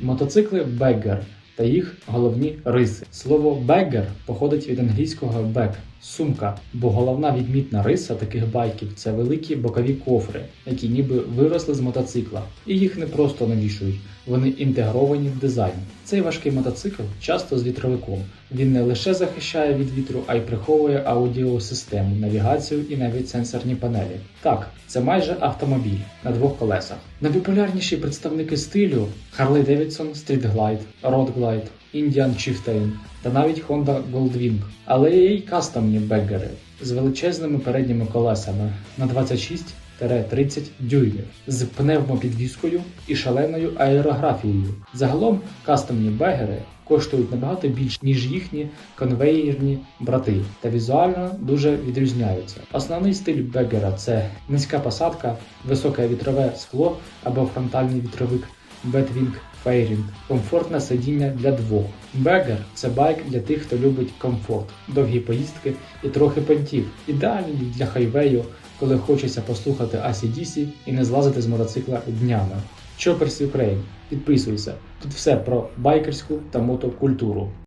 Motocykle Beggar. Та їх головні риси. Слово беггер походить від англійського бек сумка, бо головна відмітна риса таких байків це великі бокові кофри, які ніби виросли з мотоцикла, і їх не просто навішують, вони інтегровані в дизайн. Цей важкий мотоцикл часто з вітровиком. Він не лише захищає від вітру, а й приховує аудіосистему, навігацію і навіть сенсорні панелі. Так, це майже автомобіль на двох колесах. Найпопулярніші представники стилю Harley Davidson Street Glide, Road Glide, Indian Chieftain та навіть Honda Goldwing. Але є й кастомні беггери з величезними передніми колесами на 26-30 дюймів з пневмопідвіскою і шаленою аерографією. Загалом кастомні бегери коштують набагато більше, ніж їхні конвеєрні брати, та візуально дуже відрізняються. Основний стиль бегера це низька посадка, високе вітрове скло або фронтальний вітровик, бетвінг фейрінг, комфортне сидіння для двох. Бегер це байк для тих, хто любить комфорт, довгі поїздки і трохи понтів. Ідеальний для хайвею, коли хочеться послухати ACDC і не злазити з мотоцикла днями. Choppers Ukraine. Підписуйся. Тут все про байкерську та мотокультуру.